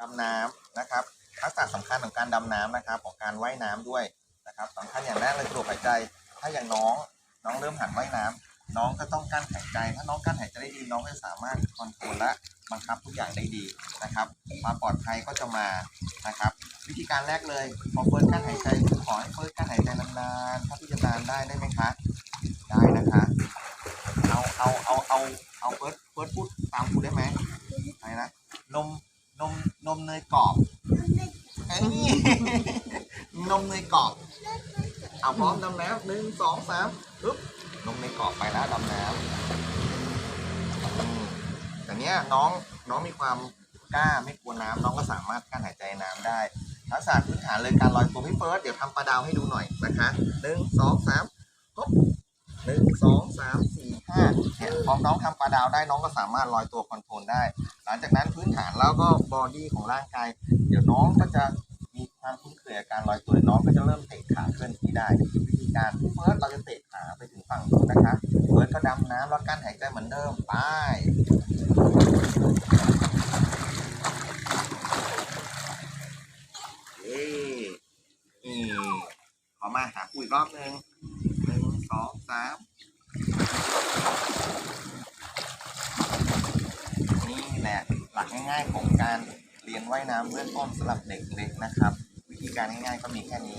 ดำน้ำนะครับทักษะสำคัญของการดำน้ำนะครับ ของการว่ายน้ำด้วยนะครับสำคัญอย่างแรกเลยระบบหายใจ ถ้าอย่างน้องน้องเริ่มหัดว่ายน้ำน้องก็ต้องกั้นหายใจ ถ้าน้องกั้นหายใจได้ดีน้องก็จะสามารถคอนโทรลและบังคับทุกอย่างได้ดีนะครับความปลอดภัยก็จะมานะครับ วิธีการแรกเลยพอเฟิร์สกั้นหายใจขอให้เฟิร์สกั้นหายใจนานๆถ้าพี่จะนาได้ได้ไหมคะได้นะคะเอาเอาเอาเอาเอาเฟิร์สเฟิร์สพูดตามครูได้ไหมอะไรนะนม นมนมเนยกรอบเอ้ยนมเนยกรอบเอาพร้อมดำน้ำหนึ่งสองสามปึ๊บนมเนยกรอบไปแล้วดำน้ำอืมแต่เนี้ยน้องน้องมีความกล้าไม่กลัวน้ำน้องก็สามารถกั้นหายใจน้ำได้ทักษะพื้นฐานเลยการลอยตัวพี่เฟิร์สเดี๋ยวทำปลาดาวให้ดูหน่อยนะคะหนึ่งสองสามปุ๊บหนึ่งสองสามสี่ ห้าเนี่ยพอน้องทำปลาดาวได้น้องก็สามารถลอยตัวคอนโทรลได้ หลังจากนั้นพื้นฐานแล้วก็บอดี้ของร่างกาย เดี๋ยวน้องก็จะมีความคุ้นเคยกับการลอยตัวน้องก็จะเริ่มเตะขาเคลื่อนที่ได้ วิธีการเฟิร์สเราจะเตะขาไปถึงฝั่งนู้นนะคะเฟิร์สก็ดำน้ำแล้วกั้นหายใจเหมือนเดิมไปเย้อีขอมาหาคุยรอบหนึ่งหนึ่งสองสาม นี่แหลักง่ายๆของการเรียนว่ายน้ำเบื้องต้นสำหรับเด็กเล็กนะครับ วิธีการง่ายๆก็มีแค่นี้